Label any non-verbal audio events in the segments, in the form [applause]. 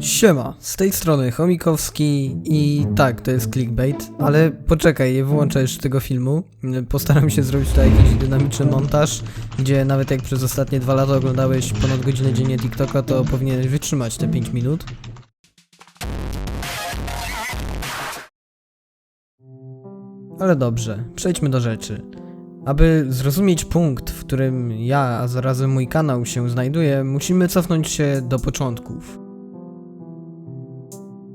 Siema, z tej strony Chomikowski i tak, to jest clickbait, ale poczekaj, nie wyłączę jeszcze tego filmu. Postaram się zrobić tutaj jakiś dynamiczny montaż, gdzie nawet jak przez ostatnie dwa lata oglądałeś ponad godzinę dziennie TikToka, to powinieneś wytrzymać te 5 minut. Ale dobrze, przejdźmy do rzeczy. Aby zrozumieć punkt, w którym ja, a zarazem mój kanał się znajduje, musimy cofnąć się do początków.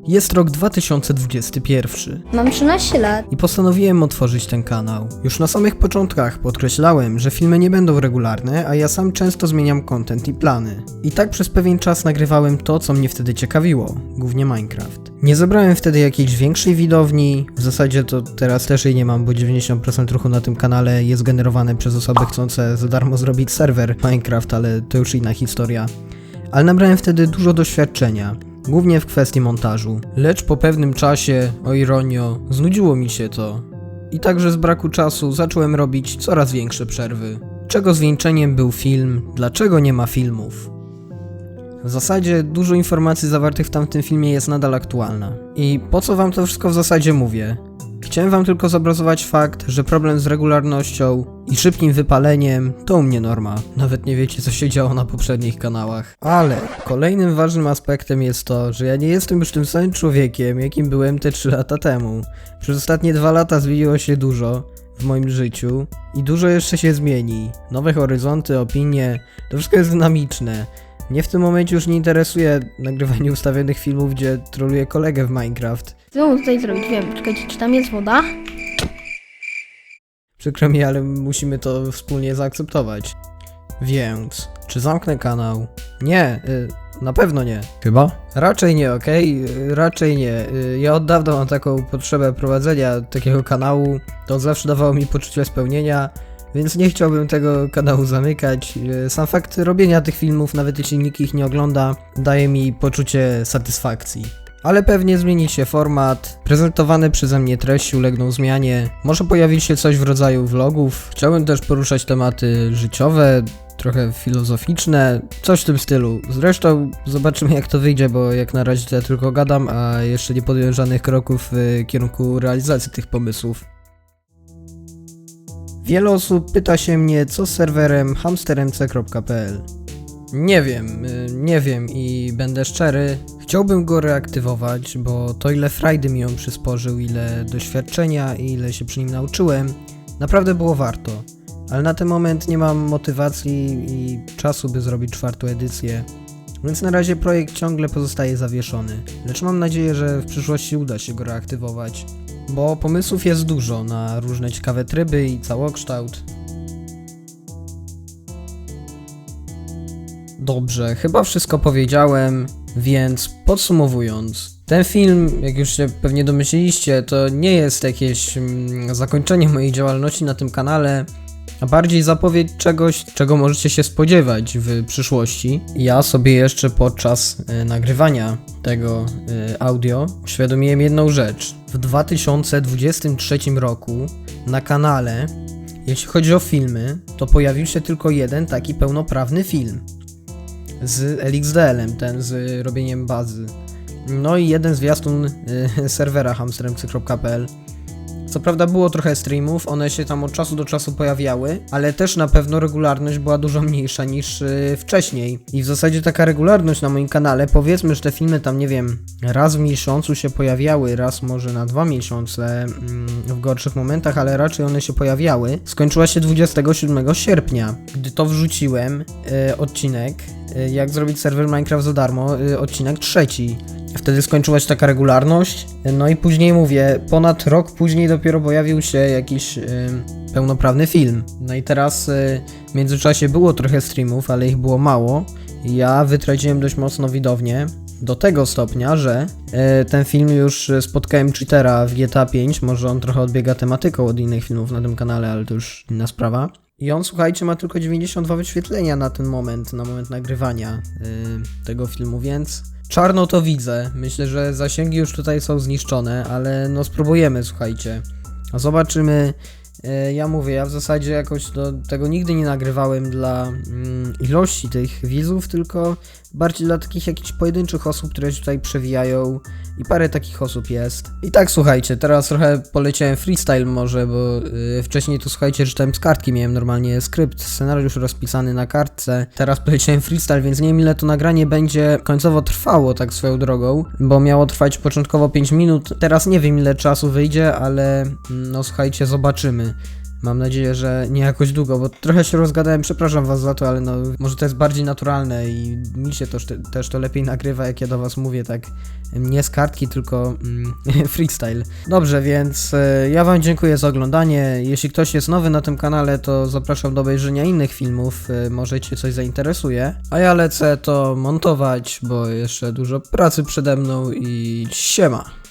Jest rok 2021 Mam 13 lat. i postanowiłem otworzyć ten kanał. Już na samych początkach podkreślałem, że filmy nie będą regularne, a ja sam często zmieniam content i plany. I tak przez pewien czas nagrywałem to, co mnie wtedy ciekawiło, głównie Minecraft. Nie zebrałem wtedy jakiejś większej widowni, w zasadzie to teraz też jej nie mam, bo 90% ruchu na tym kanale jest generowane przez osoby chcące za darmo zrobić serwer Minecraft, ale to już inna historia. Ale nabrałem wtedy dużo doświadczenia, głównie w kwestii montażu. Lecz po pewnym czasie, o ironio, znudziło mi się to. I także z braku czasu zacząłem robić coraz większe przerwy. Czego zwieńczeniem był film, dlaczego nie ma filmów? W zasadzie dużo informacji zawartych w tamtym filmie jest nadal aktualna. I po co wam to wszystko w zasadzie mówię? Chciałem wam tylko zobrazować fakt, że problem z regularnością i szybkim wypaleniem to u mnie norma. Nawet nie wiecie co się działo na poprzednich kanałach. Ale kolejnym ważnym aspektem jest to, że ja nie jestem już tym samym człowiekiem, jakim byłem te 3 lata temu. Przez ostatnie dwa lata zmieniło się dużo w moim życiu i dużo jeszcze się zmieni. Nowe horyzonty, opinie, to wszystko jest dynamiczne. Mnie w tym momencie już nie interesuje nagrywanie ustawionych filmów, gdzie troluję kolegę w Minecraft. Co mam tutaj zrobić? Wiem, czekajcie, czy tam jest woda? Przykro mi, ale musimy to wspólnie zaakceptować. Więc, czy zamknę kanał? Nie, y, na pewno nie. Chyba? Raczej nie, okej? Y, Raczej nie. Y, ja od dawna mam taką potrzebę prowadzenia takiego kanału. To zawsze dawało mi poczucie spełnienia, więc nie chciałbym tego kanału zamykać. Sam fakt robienia tych filmów, nawet jeśli nikt ich nie ogląda, daje mi poczucie satysfakcji. Ale pewnie zmieni się format, prezentowane przeze mnie treści ulegną zmianie, może pojawi się coś w rodzaju vlogów. Chciałbym też poruszać tematy życiowe, trochę filozoficzne, coś w tym stylu. Zresztą zobaczymy jak to wyjdzie, bo jak na razie to ja tylko gadam, a jeszcze nie podjąłem żadnych kroków w kierunku realizacji tych pomysłów. Wiele osób pyta się mnie, co z serwerem hamstermc.pl. Nie wiem, y, nie wiem i będę szczery. Chciałbym go reaktywować, bo to ile frajdy mi on przysporzył, ile doświadczenia i ile się przy nim nauczyłem, naprawdę było warto. Ale na ten moment nie mam motywacji i czasu, by zrobić czwartą edycję. Więc na razie projekt ciągle pozostaje zawieszony. Lecz mam nadzieję, że w przyszłości uda się go reaktywować. Bo pomysłów jest dużo na różne ciekawe tryby i całokształt. Dobrze, chyba wszystko powiedziałem, więc podsumowując, ten film, jak już się pewnie domyśliliście, to nie jest jakieś mm, zakończenie mojej działalności na tym kanale, a bardziej zapowiedź czegoś, czego możecie się spodziewać w przyszłości. Ja sobie jeszcze podczas y, nagrywania tego y, audio uświadomiłem jedną rzecz. W 2023 roku na kanale, jeśli chodzi o filmy, to pojawił się tylko jeden taki pełnoprawny film z LXDL-em, ten z robieniem bazy. No i jeden zwiastun y, [laughs] serwera hamstermcy.pl. Co prawda było trochę streamów, one się tam od czasu do czasu pojawiały, ale też na pewno regularność była dużo mniejsza niż y, wcześniej. I w zasadzie taka regularność na moim kanale, powiedzmy, że te filmy tam, nie wiem, raz w miesiącu się pojawiały, raz może na dwa miesiące mm, w gorszych momentach, ale raczej one się pojawiały, skończyła się 27 sierpnia, gdy to wrzuciłem y, odcinek, y, jak zrobić serwer Minecraft za darmo, y, odcinek trzeci. Wtedy skończyła się taka regularność. No i później mówię, ponad rok później dopiero pojawił się jakiś y, pełnoprawny film. No i teraz y, w międzyczasie było trochę streamów, ale ich było mało. Ja wytraciłem dość mocno widownię. Do tego stopnia, że y, ten film już spotkałem cheatera w GTA 5. Może on trochę odbiega tematyką od innych filmów na tym kanale, ale to już inna sprawa. I on, słuchajcie, ma tylko 92 wyświetlenia na ten moment, na moment nagrywania y, tego filmu, więc czarno to widzę. Myślę, że zasięgi już tutaj są zniszczone, ale no spróbujemy, słuchajcie. Zobaczymy, E, Ja mówię, ja w zasadzie jakoś do tego nigdy nie nagrywałem dla mm, ilości tych widzów, tylko bardziej dla takich jakichś pojedynczych osób, które się tutaj przewijają i parę takich osób jest. I tak słuchajcie, teraz trochę poleciałem freestyle może, bo y, wcześniej to słuchajcie, czytałem z kartki, miałem normalnie skrypt, scenariusz rozpisany na kartce. Teraz poleciałem freestyle, więc nie wiem ile to nagranie będzie końcowo trwało tak swoją drogą, bo miało trwać początkowo 5 minut. Teraz nie wiem ile czasu wyjdzie, ale mm, no słuchajcie, zobaczymy. Mam nadzieję, że nie jakoś długo, bo trochę się rozgadałem, przepraszam was za to, ale no może to jest bardziej naturalne i mi się też to lepiej nagrywa, jak ja do was mówię, tak nie z kartki, tylko mm, [laughs] freestyle. Dobrze, więc e, ja wam dziękuję za oglądanie. Jeśli ktoś jest nowy na tym kanale, to zapraszam do obejrzenia innych filmów, e, może cię coś zainteresuje. A ja lecę to montować, bo jeszcze dużo pracy przede mną i siema.